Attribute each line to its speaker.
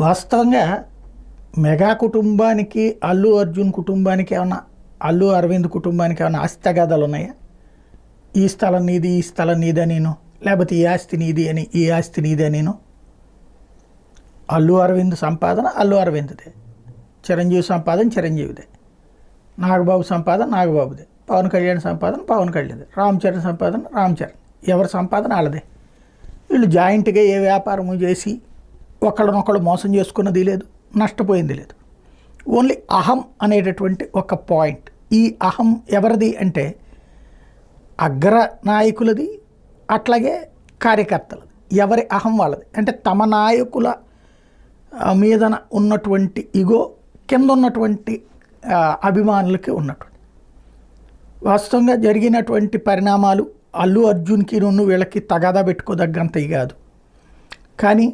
Speaker 1: వాస్తవంగా మెగా కుటుంబానికి అల్లు అర్జున్ కుటుంబానికి ఏమైనా అల్లు అరవింద్ కుటుంబానికి ఏమైనా ఆస్తి ఉన్నాయా? ఈ స్థలం నీది ఈ స్థలం నీదే నేను లేకపోతే ఈ ఆస్తి నీది అని ఈ ఆస్తి నీదే నేను? అల్లు అరవింద్ సంపాదన అల్లు అరవింద్దే. చిరంజీవి సంపాదన చిరంజీవిదే. నాగబాబు సంపాదన నాగబాబుదే. పవన్ కళ్యాణ్ సంపాదన పవన్ కళ్యాణ్ రామ్ చరణ్ సంపాదన రామ్ చరణ్. ఎవరి సంపాదన వాళ్ళదే? వీళ్ళు జాయింట్గా ఏ వ్యాపారము చేసి ఒకళ్ళనొకళ్ళు మోసం చేసుకున్నది లేదు నష్టపోయింది లేదు. ఓన్లీ అహం అనేటటువంటి ఒక పాయింట్. ఈ అహం ఎవరిది అంటే అగ్ర నాయకులది అట్లాగే కార్యకర్తలది. ఎవరి అహం వాళ్ళది? అంటే తమ నాయకుల మీదన ఉన్నటువంటి ఇగో కింద ఉన్నటువంటి అభిమానులకి ఉన్నటువంటి. వాస్తవంగా జరిగినటువంటి పరిణామాలు అల్లు అర్జున్కి నువ్వు వీళ్ళకి తగాదా పెట్టుకోదగ్గంతవి కాదు. కానీ